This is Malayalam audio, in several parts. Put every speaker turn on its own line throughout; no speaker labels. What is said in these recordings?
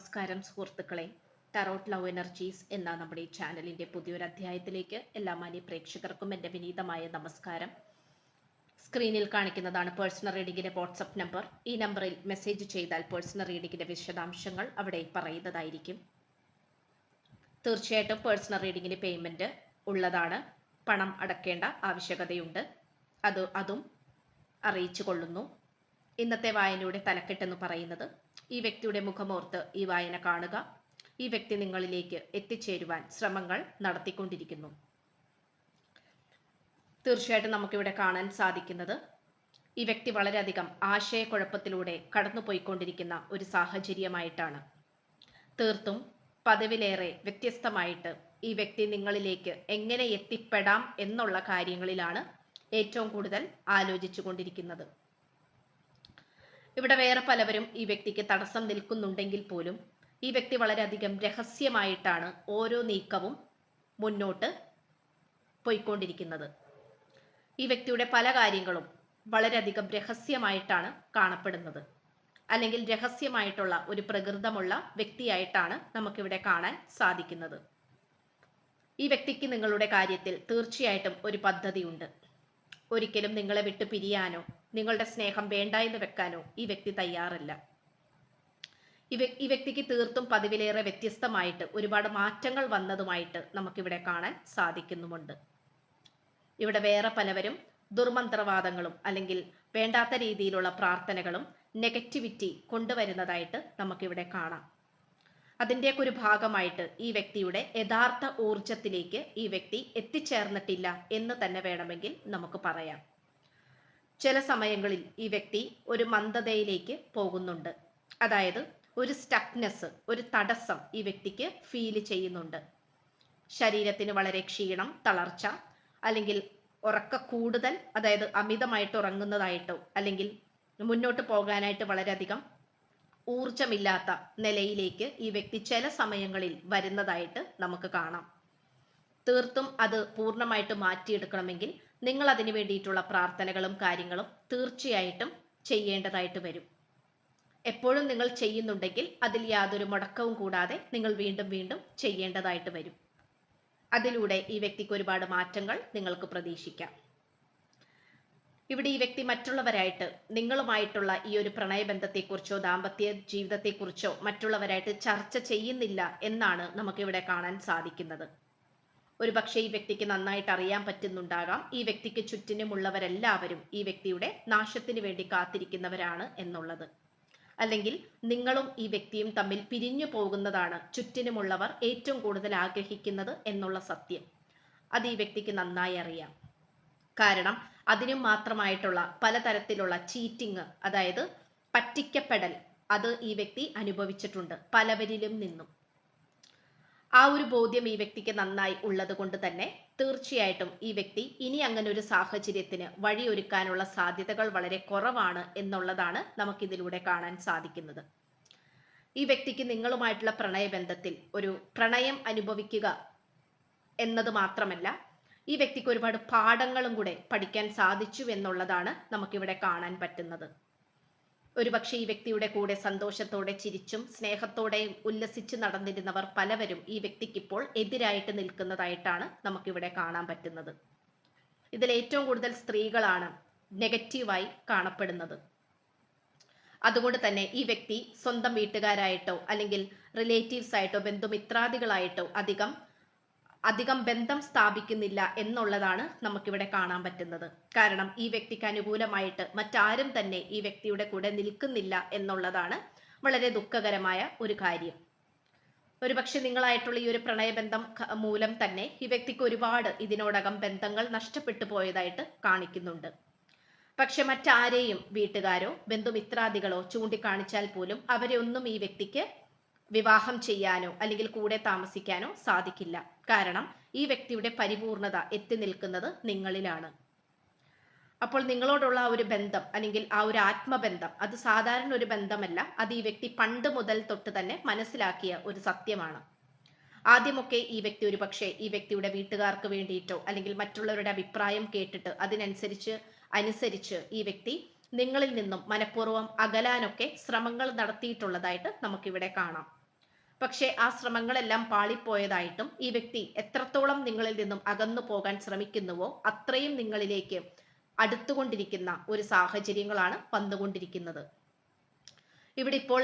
നമസ്കാരം സുഹൃത്തുക്കളെ. ടറോട്ട് ലവ് എനർജീസ് എന്ന നമ്മുടെ ഈ ചാനലിന്റെ പുതിയൊരു അധ്യായത്തിലേക്ക് എല്ലാ മാന്യ പ്രേക്ഷകർക്കും എന്റെ വിനീതമായ നമസ്കാരം. സ്ക്രീനിൽ കാണിക്കുന്നതാണ് പേഴ്സണൽ റീഡിങ്ങിന്റെ വാട്സപ്പ് നമ്പർ ഈ നമ്പറിൽ മെസ്സേജ് ചെയ്താൽ പേഴ്സണൽ റീഡിങ്ങിന്റെ വിശദാംശങ്ങൾ അവിടെ പറയുന്നതായിരിക്കും. തീർച്ചയായിട്ടും പേഴ്സണൽ റീഡിങ്ങിന് പേയ്മെന്റ് ഉള്ളതാണ്. പണം അടക്കേണ്ട ആവശ്യകതയുണ്ട്. അത് അതും അറിയിച്ചു കൊള്ളുന്നു. ഇന്നത്തെ വായനയുടെ തലക്കെട്ടെന്ന് പറയുന്നത് ഈ വ്യക്തിയുടെ മുഖമോർത്ത് ഈ വായന കാണുക. ഈ വ്യക്തി നിങ്ങളിലേക്ക് എത്തിച്ചേരുവാൻ ശ്രമങ്ങൾ നടത്തിക്കൊണ്ടിരിക്കുന്നു. തീർച്ചയായിട്ടും നമുക്കിവിടെ കാണാൻ സാധിക്കുന്നത് ഈ വ്യക്തി വളരെയധികം ആശയക്കുഴപ്പത്തിലൂടെ കടന്നുപോയിക്കൊണ്ടിരിക്കുന്ന ഒരു സാഹചര്യമായിട്ടാണ്. തീർത്തും പതിവിലേറെ വ്യത്യസ്തമായിട്ട് ഈ വ്യക്തി നിങ്ങളിലേക്ക് എങ്ങനെ എത്തിപ്പെടാം എന്നുള്ള കാര്യങ്ങളിലാണ് ഏറ്റവും കൂടുതൽ ആലോചിച്ചു കൊണ്ടിരിക്കുന്നത് ഇവിടെ വേറെ പലവരും ഈ വ്യക്തിക്ക് തടസ്സം നിൽക്കുന്നുണ്ടെങ്കിൽ പോലും ഈ വ്യക്തി വളരെയധികം രഹസ്യമായിട്ടാണ് ഓരോ നീക്കവും മുന്നോട്ട് പോയിക്കൊണ്ടിരിക്കുന്നത്. ഈ വ്യക്തിയുടെ പല കാര്യങ്ങളും വളരെയധികം രഹസ്യമായിട്ടാണ് കാണപ്പെടുന്നത്. അല്ലെങ്കിൽ രഹസ്യമായിട്ടുള്ള ഒരു പ്രകൃതമുള്ള വ്യക്തിയായിട്ടാണ് നമുക്കിവിടെ കാണാൻ സാധിക്കുന്നത്. ഈ വ്യക്തിക്ക് നിങ്ങളുടെ കാര്യത്തിൽ തീർച്ചയായിട്ടും ഒരു പദ്ധതിയുണ്ട്. ഒരിക്കലും നിങ്ങളെ വിട്ട് പിരിയാനോ നിങ്ങളുടെ സ്നേഹം വേണ്ട എന്ന് വെക്കാനോ ഈ വ്യക്തി തയ്യാറല്ല. ഈ വ്യക്തിക്ക് തീർത്തും പതിവിലേറെ വ്യത്യസ്തമായിട്ട് ഒരുപാട് മാറ്റങ്ങൾ വന്നതുമായിട്ട് നമുക്കിവിടെ കാണാൻ സാധിക്കുന്നുമുണ്ട്. ഇവിടെ വേറെ പലവരും ദുർമന്ത്രവാദങ്ങളും അല്ലെങ്കിൽ വേണ്ടാത്ത രീതിയിലുള്ള പ്രാർത്ഥനകളും നെഗറ്റിവിറ്റി കൊണ്ടുവരുന്നതായിട്ട് നമുക്കിവിടെ കാണാം. അതിന്റെയൊക്കെ ഒരു ഭാഗമായിട്ട് ഈ വ്യക്തിയുടെ യഥാർത്ഥ ഊർജത്തിലേക്ക് ഈ വ്യക്തി എത്തിച്ചേർന്നിട്ടില്ല എന്ന് തന്നെ വേണമെങ്കിൽ നമുക്ക് പറയാം. ചില സമയങ്ങളിൽ ഈ വ്യക്തി ഒരു മന്ദതയിലേക്ക് പോകുന്നുണ്ട്. അതായത് ഒരു സ്റ്റക്നെസ് ഒരു തടസ്സം ഈ വ്യക്തിക്ക് ഫീൽ ചെയ്യുന്നുണ്ട്. ശരീരത്തിന് വളരെ ക്ഷീണം തളർച്ച അല്ലെങ്കിൽ ഉറക്ക കൂടുതൽ അതായത് അമിതമായിട്ട് ഉറങ്ങുന്നതായിട്ടോ അല്ലെങ്കിൽ മുന്നോട്ട് പോകാനായിട്ട് വളരെയധികം ഊർജമില്ലാത്ത നിലയിലേക്ക് ഈ വ്യക്തി ചില സമയങ്ങളിൽ വരുന്നതായിട്ട് നമുക്ക് കാണാം. തീർത്തും അത് പൂർണമായിട്ട് മാറ്റിയെടുക്കണമെങ്കിൽ നിങ്ങൾ അതിന് വേണ്ടിയിട്ടുള്ള പ്രാർത്ഥനകളും കാര്യങ്ങളും തീർച്ചയായിട്ടും ചെയ്യേണ്ടതായിട്ട് വരും. എപ്പോഴും നിങ്ങൾ ചെയ്യുന്നുണ്ടെങ്കിൽ അതിൽ യാതൊരു മുടക്കവും കൂടാതെ നിങ്ങൾ വീണ്ടും വീണ്ടും ചെയ്യേണ്ടതായിട്ട് വരും. അതിലൂടെ ഈ വ്യക്തിക്ക് ഒരുപാട് മാറ്റങ്ങൾ നിങ്ങൾക്ക് പ്രതീക്ഷിക്കാം. ഇവിടെ ഈ വ്യക്തി മറ്റുള്ളവരായിട്ട് നിങ്ങളുമായിട്ടുള്ള ഈ ഒരു പ്രണയബന്ധത്തെക്കുറിച്ചോ ദാമ്പത്യ ജീവിതത്തെക്കുറിച്ചോ മറ്റുള്ളവരായിട്ട് ചർച്ച ചെയ്യുന്നില്ല എന്നാണ് നമുക്കിവിടെ കാണാൻ സാധിക്കുന്നത്. ഒരു പക്ഷേ ഈ വ്യക്തിക്ക് നന്നായിട്ട് അറിയാൻ പറ്റുന്നുണ്ടാകാം. ഈ വ്യക്തിക്ക് ചുറ്റിനുമുള്ളവരെല്ലാവരും ഈ വ്യക്തിയുടെ നാശത്തിന് വേണ്ടി കാത്തിരിക്കുന്നവരാണ് എന്നുള്ളത്. അല്ലെങ്കിൽ നിങ്ങളും ഈ വ്യക്തിയും തമ്മിൽ പിരിഞ്ഞു പോകുന്നതാണ് ചുറ്റിനുമുള്ളവർ ഏറ്റവും കൂടുതൽ ആഗ്രഹിക്കുന്നത് എന്നുള്ള സത്യം. അത് ഈ വ്യക്തിക്ക് നന്നായി അറിയാം. കാരണം അതിനും മാത്രമായിട്ടുള്ള പലതരത്തിലുള്ള ചീറ്റിങ് അതായത് പറ്റിക്കപ്പെടൽ അത് ഈ വ്യക്തി അനുഭവിച്ചിട്ടുണ്ട് പലവരിലും നിന്നും. ആ ഒരു ബോധ്യം ഈ വ്യക്തിക്ക് നന്നായി ഉള്ളത് കൊണ്ട് തന്നെ തീർച്ചയായിട്ടും ഈ വ്യക്തി ഇനി അങ്ങനെ ഒരു സാഹചര്യത്തിന് വഴിയൊരുക്കാനുള്ള സാധ്യതകൾ വളരെ കുറവാണ് എന്നുള്ളതാണ് നമുക്കിതിലൂടെ കാണാൻ സാധിക്കുന്നത്. ഈ വ്യക്തിക്ക് നിങ്ങളുമായിട്ടുള്ള പ്രണയബന്ധത്തിൽ ഒരു പ്രണയം അനുഭവിക്കുക എന്നത് മാത്രമല്ല ഈ വ്യക്തിക്ക് ഒരുപാട് പാഠങ്ങളും കൂടെ പഠിക്കാൻ സാധിച്ചു എന്നുള്ളതാണ് നമുക്കിവിടെ കാണാൻ പറ്റുന്നത്. ഒരുപക്ഷെ ഈ വ്യക്തിയുടെ കൂടെ സന്തോഷത്തോടെ ചിരിച്ചും സ്നേഹത്തോടെയും ഉല്ലസിച്ച് നടന്നിരുന്നവർ പലവരും ഈ വ്യക്തിക്കിപ്പോൾ എതിരായിട്ട് നിൽക്കുന്നതായിട്ടാണ് നമുക്കിവിടെ കാണാൻ പറ്റുന്നത്. ഇതിൽ ഏറ്റവും കൂടുതൽ സ്ത്രീകളാണ് നെഗറ്റീവായി കാണപ്പെടുന്നത്. അതുകൊണ്ട് തന്നെ ഈ വ്യക്തി സ്വന്തം വീട്ടുകാരായിട്ടോ അല്ലെങ്കിൽ റിലേറ്റീവ്സ് ആയിട്ടോ ബന്ധുമിത്രാദികളായിട്ടോ അധികം അധികം ബന്ധം സ്ഥാപിക്കുന്നില്ല എന്നുള്ളതാണ് നമുക്കിവിടെ കാണാൻ പറ്റുന്നത്. കാരണം ഈ വ്യക്തിക്ക് അനുകൂലമായിട്ട് മറ്റാരും തന്നെ ഈ വ്യക്തിയുടെ കൂടെ നിൽക്കുന്നില്ല എന്നുള്ളതാണ് വളരെ ദുഃഖകരമായ ഒരു കാര്യം. ഒരുപക്ഷെ നിങ്ങളായിട്ടുള്ള ഈ ഒരു പ്രണയബന്ധം മൂലം തന്നെ ഈ വ്യക്തിക്ക് ഒരുപാട് ഇതിനോടകം ബന്ധങ്ങൾ നഷ്ടപ്പെട്ടു പോയതായിട്ട് കാണിക്കുന്നുണ്ട്. പക്ഷെ മറ്റാരെയും വീട്ടുകാരോ ബന്ധുമിത്രാദികളോ ചൂണ്ടിക്കാണിച്ചാൽ പോലും അവരെ ഒന്നും ഈ വ്യക്തിക്ക് വിവാഹം ചെയ്യാനോ അല്ലെങ്കിൽ കൂടെ താമസിക്കാനോ സാധിക്കില്ല. കാരണം ഈ വ്യക്തിയുടെ പരിപൂർണത എത്തി നിൽക്കുന്നത് നിങ്ങളിലാണ്. അപ്പോൾ നിങ്ങളോടുള്ള ആ ഒരു ബന്ധം അല്ലെങ്കിൽ ആ ഒരു ആത്മബന്ധം അത് സാധാരണ ഒരു ബന്ധമല്ല. അത് ഈ വ്യക്തി പണ്ട് മുതൽ തൊട്ട് തന്നെ മനസ്സിലാക്കിയ ഒരു സത്യമാണ്. ആദ്യമൊക്കെ ഈ വ്യക്തി ഒരു പക്ഷേ ഈ വ്യക്തിയുടെ വീട്ടുകാർക്ക് വേണ്ടിയിട്ടോ അല്ലെങ്കിൽ മറ്റുള്ളവരുടെ അഭിപ്രായം കേട്ടിട്ട് അതിനനുസരിച്ച് അനുസരിച്ച് ഈ വ്യക്തി നിങ്ങളിൽ നിന്നും മനഃപൂർവം അകലാനൊക്കെ ശ്രമങ്ങൾ നടത്തിയിട്ടുള്ളതായിട്ട് നമുക്കിവിടെ കാണാം. പക്ഷേ ആ ശ്രമങ്ങളെല്ലാം പാളിപ്പോയതായിട്ടും ഈ വ്യക്തി എത്രത്തോളം നിങ്ങളിൽ നിന്നും അകന്നു പോകാൻ ശ്രമിക്കുന്നുവോ അത്രയും നിങ്ങളിലേക്ക് അടുത്തുകൊണ്ടിരിക്കുന്ന ഒരു സാഹചര്യങ്ങളാണ് വന്നുകൊണ്ടിരിക്കുന്നത്. ഇവിടെ ഇപ്പോൾ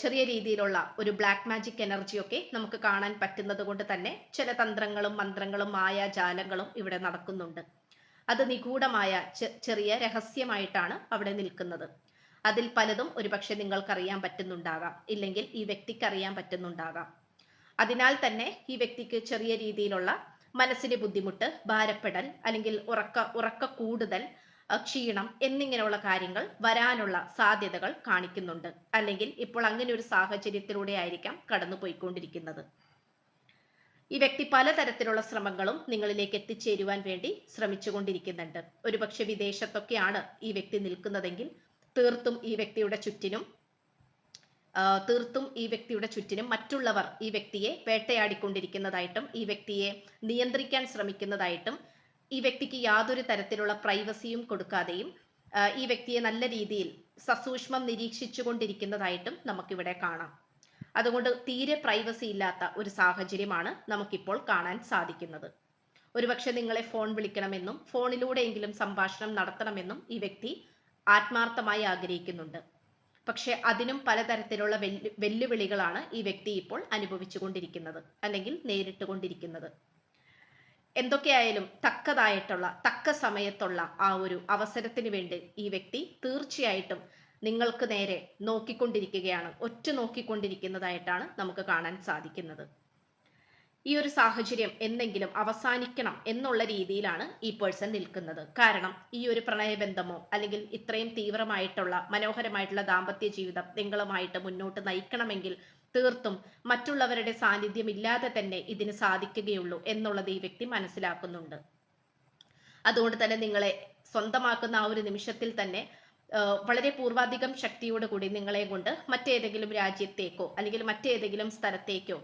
ചെറിയ രീതിയിലുള്ള ഒരു ബ്ലാക്ക് മാജിക് എനർജിയൊക്കെ നമുക്ക് കാണാൻ പറ്റുന്നത് കൊണ്ട് തന്നെ ചില തന്ത്രങ്ങളും മന്ത്രങ്ങളും മായാജാലങ്ങളും ഇവിടെ നടക്കുന്നുണ്ട്. അത് നിഗൂഢമായ ചെറിയ രഹസ്യമായിട്ടാണ് അവിടെ നിൽക്കുന്നത്. അതിൽ പലതും ഒരുപക്ഷെ നിങ്ങൾക്കറിയാൻ പറ്റുന്നുണ്ടാകാം. ഇല്ലെങ്കിൽ ഈ വ്യക്തിക്ക് അറിയാൻ പറ്റുന്നുണ്ടാകാം. അതിനാൽ തന്നെ ഈ വ്യക്തിക്ക് ചെറിയ രീതിയിലുള്ള മനസ്സിന് ബുദ്ധിമുട്ട് ഭാരപ്പെടൽ അല്ലെങ്കിൽ ഉറക്ക ഉറക്ക കൂടുതൽ ക്ഷീണം എന്നിങ്ങനെയുള്ള കാര്യങ്ങൾ വരാനുള്ള സാധ്യതകൾ കാണിക്കുന്നുണ്ട്. അല്ലെങ്കിൽ ഇപ്പോൾ അങ്ങനെ ഒരു സാഹചര്യത്തിലൂടെ ആയിരിക്കാം കടന്നു പോയിക്കൊണ്ടിരിക്കുന്നത് ഈ വ്യക്തി പലതരത്തിലുള്ള ശ്രമങ്ങളും നിങ്ങളിലേക്ക് എത്തിച്ചേരുവാൻ വേണ്ടി ശ്രമിച്ചുകൊണ്ടിരിക്കുന്നുണ്ട്. ഒരുപക്ഷെ വിദേശത്തൊക്കെയാണ് ഈ വ്യക്തി നിൽക്കുന്നതെങ്കിൽ തീർത്തും ഈ വ്യക്തിയുടെ ചുറ്റിനും തീർത്തും ഈ വ്യക്തിയുടെ ചുറ്റിനും മറ്റുള്ളവർ ഈ വ്യക്തിയെ വേട്ടയാടിക്കൊണ്ടിരിക്കുന്നതായിട്ടും ഈ വ്യക്തിയെ നിയന്ത്രിക്കാൻ ശ്രമിക്കുന്നതായിട്ടും ഈ വ്യക്തിക്ക് യാതൊരു തരത്തിലുള്ള പ്രൈവസിയും കൊടുക്കാതെയും ഈ വ്യക്തിയെ നല്ല രീതിയിൽ സസൂക്ഷ്മം നിരീക്ഷിച്ചുകൊണ്ടിരിക്കുന്നതായിട്ടും നമുക്കിവിടെ കാണാം. അതുകൊണ്ട് തീരെ പ്രൈവസി ഇല്ലാത്ത ഒരു സാഹചര്യമാണ് നമുക്കിപ്പോൾ കാണാൻ സാധിക്കുന്നത്. ഒരുപക്ഷെ നിങ്ങളെ ഫോൺ വിളിക്കണമെന്നും ഫോണിലൂടെയെങ്കിലും സംഭാഷണം നടത്തണമെന്നും ഈ വ്യക്തി ആത്മാർത്ഥമായി ആഗ്രഹിക്കുന്നുണ്ട്. പക്ഷെ അതിനും പലതരത്തിലുള്ള വെല്ലുവിളികളാണ് ഈ വ്യക്തി ഇപ്പോൾ അനുഭവിച്ചു കൊണ്ടിരിക്കുന്നത് അല്ലെങ്കിൽ നേരിട്ട് കൊണ്ടിരിക്കുന്നത് എന്തൊക്കെയായാലും തക്കതായിട്ടുള്ള തക്ക സമയത്തുള്ള ആ ഒരു അവസരത്തിന് വേണ്ടി ഈ വ്യക്തി തീർച്ചയായിട്ടും നിങ്ങൾക്ക് നേരെ നോക്കിക്കൊണ്ടിരിക്കുകയാണ്. ഒറ്റ നോക്കിക്കൊണ്ടിരിക്കുന്നതായിട്ടാണ് നമുക്ക് കാണാൻ സാധിക്കുന്നത്. ഈ ഒരു സാഹചര്യം എന്തെങ്കിലും അവസാനിക്കണം എന്നുള്ള രീതിയിലാണ് ഈ പേഴ്സൺ നിൽക്കുന്നത്. കാരണം ഈ ഒരു പ്രണയബന്ധമോ അല്ലെങ്കിൽ ഇത്രയും തീവ്രമായിട്ടുള്ള മനോഹരമായിട്ടുള്ള ദാമ്പത്യ ജീവിതം നിങ്ങളുമായിട്ട് മുന്നോട്ട് നയിക്കണമെങ്കിൽ തീർത്തും മറ്റുള്ളവരുടെ സാന്നിധ്യം ഇല്ലാതെ തന്നെ ഇതിന് സാധിക്കുകയുള്ളൂ എന്നുള്ളത് ഈ വ്യക്തി മനസ്സിലാക്കുന്നുണ്ട്. അതുകൊണ്ട് തന്നെ നിങ്ങളെ സ്വന്തമാക്കുന്ന ആ ഒരു നിമിഷത്തിൽ തന്നെ വളരെ പൂർവാധികം ശക്തിയോടുകൂടി നിങ്ങളെ കൊണ്ട് മറ്റേതെങ്കിലും രാജ്യത്തേക്കോ അല്ലെങ്കിൽ മറ്റേതെങ്കിലും സ്ഥലത്തേക്കോ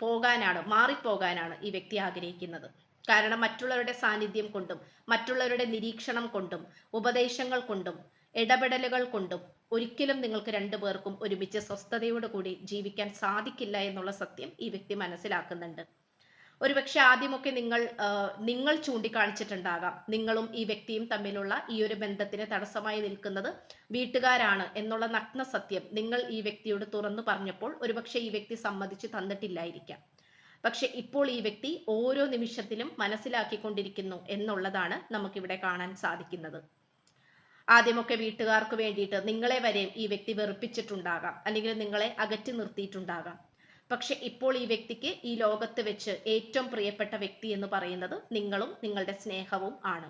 പോകാനാണ് മാറിപ്പോകാനാണ് ഈ വ്യക്തി ആഗ്രഹിക്കുന്നത്. കാരണം മറ്റുള്ളവരുടെ സാന്നിധ്യം കൊണ്ടും മറ്റുള്ളവരുടെ നിരീക്ഷണം കൊണ്ടും ഉപദേശങ്ങൾ കൊണ്ടും ഇടപെടലുകൾ കൊണ്ടും ഒരിക്കലും നിങ്ങൾക്ക് രണ്ടു പേർക്കും ഒരുമിച്ച് സ്വസ്ഥതയോടുകൂടി ജീവിക്കാൻ സാധിക്കില്ല എന്നുള്ള സത്യം ഈ വ്യക്തി മനസ്സിലാക്കുന്നുണ്ട്. ഒരുപക്ഷെ ആദ്യമൊക്കെ നിങ്ങൾ നിങ്ങൾ ചൂണ്ടിക്കാണിച്ചിട്ടുണ്ടാകാം. നിങ്ങളും ഈ വ്യക്തിയും തമ്മിലുള്ള ഈ ഒരു ബന്ധത്തിന് തടസ്സമായി നിൽക്കുന്നത് വീട്ടുകാരാണ് എന്നുള്ള നഗ്ന സത്യം നിങ്ങൾ ഈ വ്യക്തിയോട് തുറന്നു പറഞ്ഞപ്പോൾ ഒരുപക്ഷെ ഈ വ്യക്തി സമ്മതിച്ചു തന്നിട്ടില്ലായിരിക്കാം. പക്ഷെ ഇപ്പോൾ ഈ വ്യക്തി ഓരോ നിമിഷത്തിലും മനസ്സിലാക്കിക്കൊണ്ടിരിക്കുന്നു എന്നുള്ളതാണ് നമുക്കിവിടെ കാണാൻ സാധിക്കുന്നത്. ആദ്യമൊക്കെ വീട്ടുകാർക്ക് വേണ്ടിയിട്ട് നിങ്ങളെ വരെയും ഈ വ്യക്തി വെറുപ്പിച്ചിട്ടുണ്ടാകാം. അല്ലെങ്കിൽ നിങ്ങളെ അകറ്റി നിർത്തിയിട്ടുണ്ടാകാം. പക്ഷെ ഇപ്പോൾ ഈ വ്യക്തിക്ക് ഈ ലോകത്ത് വെച്ച് ഏറ്റവും പ്രിയപ്പെട്ട വ്യക്തി എന്ന് പറയുന്നത് നിങ്ങളും നിങ്ങളുടെ സ്നേഹവും ആണ്.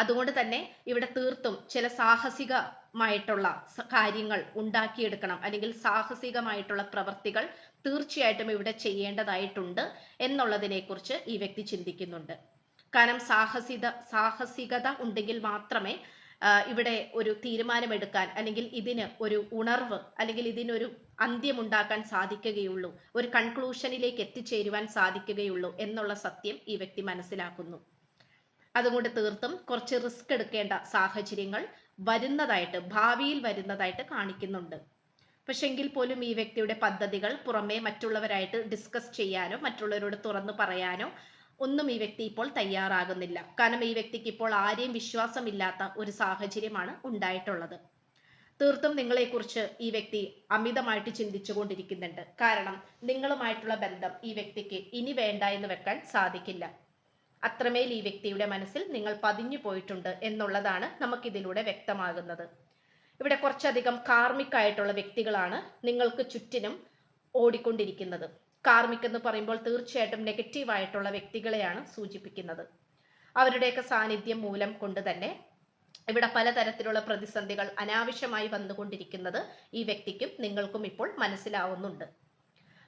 അതുകൊണ്ട് തന്നെ ഇവിടെ തീർത്തും ചില സാഹസികമായിട്ടുള്ള കാര്യങ്ങൾ ഉണ്ടാക്കിയെടുക്കണം. അല്ലെങ്കിൽ സാഹസികമായിട്ടുള്ള പ്രവർത്തികൾ തീർച്ചയായിട്ടും ഇവിടെ ചെയ്യേണ്ടതായിട്ടുണ്ട് എന്നുള്ളതിനെക്കുറിച്ച് ഈ വ്യക്തി ചിന്തിക്കുന്നുണ്ട്. കാരണം സാഹസിക സാഹസികത ഉണ്ടെങ്കിൽ മാത്രമേ ഇവിടെ ഒരു തീരുമാനമെടുക്കാൻ അല്ലെങ്കിൽ ഇതിന് ഒരു ഉണർവ് അല്ലെങ്കിൽ ഇതിനൊരു അന്ത്യമുണ്ടാക്കാൻ സാധിക്കുകയുള്ളൂ. ഒരു കൺക്ലൂഷനിലേക്ക് എത്തിച്ചേരുവാൻ സാധിക്കുകയുള്ളൂ എന്നുള്ള സത്യം ഈ വ്യക്തി മനസ്സിലാക്കുന്നു. അതുകൊണ്ട് തീർത്തും കുറച്ച് റിസ്ക് എടുക്കേണ്ട സാഹചര്യങ്ങൾ വരുന്നതായിട്ട് ഭാവിയിൽ വരുന്നതായിട്ട് കാണിക്കുന്നുണ്ട്. പക്ഷെങ്കിൽ പോലും ഈ വ്യക്തിയുടെ പദ്ധതികൾ പുറമേ മറ്റുള്ളവരായിട്ട് ഡിസ്കസ് ചെയ്യാനോ മറ്റുള്ളവരോട് തുറന്നു പറയാനോ ഒന്നും ഈ വ്യക്തി ഇപ്പോൾ തയ്യാറാകുന്നില്ല. കാരണം ഈ വ്യക്തിക്ക് ഇപ്പോൾ ആരെയും വിശ്വാസമില്ലാത്ത ഒരു സാഹചര്യമാണ് ഉണ്ടായിട്ടുള്ളത്. തീർത്തും നിങ്ങളെക്കുറിച്ച് ഈ വ്യക്തി അമിതമായിട്ട് ചിന്തിച്ചു കൊണ്ടിരിക്കുന്നുണ്ട് കാരണം നിങ്ങളുമായിട്ടുള്ള ബന്ധം ഈ വ്യക്തിക്ക് ഇനി വേണ്ട എന്ന് വെക്കാൻ സാധിക്കില്ല. അത്രമേൽ ഈ വ്യക്തിയുടെ മനസ്സിൽ നിങ്ങൾ പതിഞ്ഞു പോയിട്ടുണ്ട് എന്നുള്ളതാണ് നമുക്കിതിലൂടെ വ്യക്തമാകുന്നത്. ഇവിടെ കുറച്ചധികം കാർമിക്കായിട്ടുള്ള വ്യക്തികളാണ് നിങ്ങൾക്ക് ചുറ്റിനും ഓടിക്കൊണ്ടിരിക്കുന്നത്. കാർമിക് എന്ന് പറയുമ്പോൾ തീർച്ചയായിട്ടും നെഗറ്റീവ് ആയിട്ടുള്ള വ്യക്തികളെയാണ് സൂചിപ്പിക്കുന്നത്. അവരുടെയൊക്കെ സാന്നിധ്യം മൂലം കൊണ്ട് തന്നെ ഇവിടെ പലതരത്തിലുള്ള പ്രതിസന്ധികൾ അനാവശ്യമായി വന്നുകൊണ്ടിരിക്കുന്നത് ഈ വ്യക്തിക്കും നിങ്ങൾക്കും ഇപ്പോൾ മനസ്സിലാവുന്നുണ്ട്.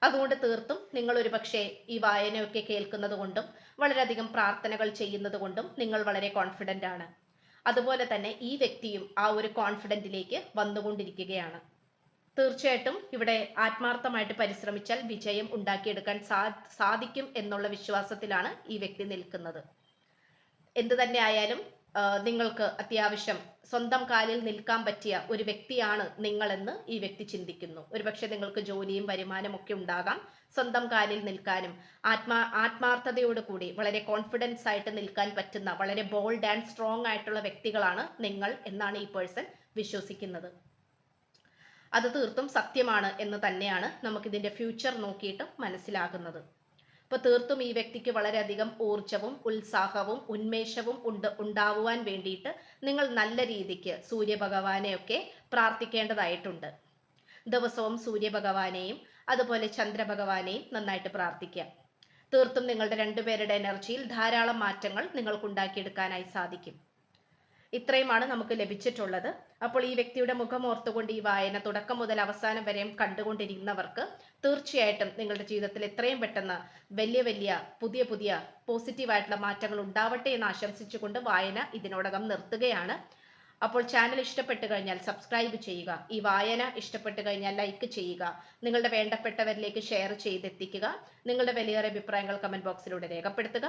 അതുകൊണ്ട് തീർത്തും നിങ്ങൾ ഒരുപക്ഷെ ഈ വായനയൊക്കെ കേൾക്കുന്നത് കൊണ്ടും വളരെയധികം പ്രാർത്ഥനകൾ ചെയ്യുന്നത് കൊണ്ടും നിങ്ങൾ വളരെ കോൺഫിഡന്റ് ആണ്. അതുപോലെ തന്നെ ഈ വ്യക്തിയും ആ ഒരു കോൺഫിഡന്റിലേക്ക് വന്നുകൊണ്ടിരിക്കുകയാണ്. തീർച്ചയായിട്ടും ഇവിടെ ആത്മാർത്ഥമായിട്ട് പരിശ്രമിച്ചാൽ വിജയം ഉണ്ടാക്കിയെടുക്കാൻ സാധിക്കും എന്നുള്ള വിശ്വാസത്തിലാണ് ഈ വ്യക്തി നിൽക്കുന്നത്. എന്തു തന്നെ ആയാലും നിങ്ങൾക്ക് അത്യാവശ്യം സ്വന്തം കാലിൽ നിൽക്കാൻ പറ്റിയ ഒരു വ്യക്തിയാണ് നിങ്ങളെന്ന് ഈ വ്യക്തി ചിന്തിക്കുന്നു. ഒരുപക്ഷെ നിങ്ങൾക്ക് ജോലിയും വരുമാനം ഒക്കെ ഉണ്ടാകാം സ്വന്തം കാലിൽ നിൽക്കാനും. ആത്മാ ആത്മാർത്ഥതയോട് കൂടി വളരെ കോൺഫിഡൻസ് ആയിട്ട് നിൽക്കാൻ പറ്റുന്ന വളരെ ബോൾഡ് ആൻഡ് സ്ട്രോങ് ആയിട്ടുള്ള വ്യക്തികളാണ് നിങ്ങൾ എന്നാണ് ഈ പേഴ്സൺ വിശ്വസിക്കുന്നത്. അത് തീർത്തും സത്യമാണ് എന്ന് തന്നെയാണ് നമുക്കിതിന്റെ ഫ്യൂച്ചർ നോക്കിയിട്ട് മനസ്സിലാകുന്നത്. അപ്പോൾ തീർത്തും ഈ വ്യക്തിക്ക് വളരെയധികം ഊർജവും ഉത്സാഹവും ഉന്മേഷവും ഉണ്ട് ഉണ്ടാവുവാൻ വേണ്ടിയിട്ട് നിങ്ങൾ നല്ല രീതിക്ക് സൂര്യഭഗവാനെയൊക്കെ പ്രാർത്ഥിക്കേണ്ടതായിട്ടുണ്ട്. ദിവസവും സൂര്യഭഗവാനെയും അതുപോലെ ചന്ദ്രഭഗവാനെയും നന്നായിട്ട് പ്രാർത്ഥിക്കാം തീർത്തും നിങ്ങളുടെ രണ്ടുപേരുടെ എനർജിയിൽ ധാരാളം മാറ്റങ്ങൾ നിങ്ങൾക്ക് ഉണ്ടാക്കിയെടുക്കാനായി സാധിക്കും. ഇത്രയുമാണ് നമുക്ക് ലഭിച്ചിട്ടുള്ളത്. അപ്പോൾ ഈ വ്യക്തിയുടെ മുഖം ഓർത്തുകൊണ്ട് ഈ വായന തുടക്കം മുതൽ അവസാനം വരെയും കണ്ടുകൊണ്ടിരിക്കുന്നവർക്ക് തീർച്ചയായിട്ടും നിങ്ങളുടെ ജീവിതത്തിൽ എത്രയും പെട്ടെന്ന് വലിയ വലിയ പുതിയ പുതിയ പോസിറ്റീവായിട്ടുള്ള മാറ്റങ്ങൾ ഉണ്ടാവട്ടെ എന്ന് ആശംസിച്ചുകൊണ്ട് വായന ഇതിനോടകം നിർത്തുകയാണ്. അപ്പോൾ ചാനൽ ഇഷ്ടപ്പെട്ടു കഴിഞ്ഞാൽ സബ്സ്ക്രൈബ് ചെയ്യുക. ഈ വായന ഇഷ്ടപ്പെട്ടു കഴിഞ്ഞാൽ ലൈക്ക് ചെയ്യുക. നിങ്ങളുടെ വേണ്ടപ്പെട്ടവരിലേക്ക് ഷെയർ ചെയ്തെത്തിക്കുക. നിങ്ങളുടെ വിലയേറെ അഭിപ്രായങ്ങൾ കമന്റ് ബോക്സിലൂടെ രേഖപ്പെടുത്തുക.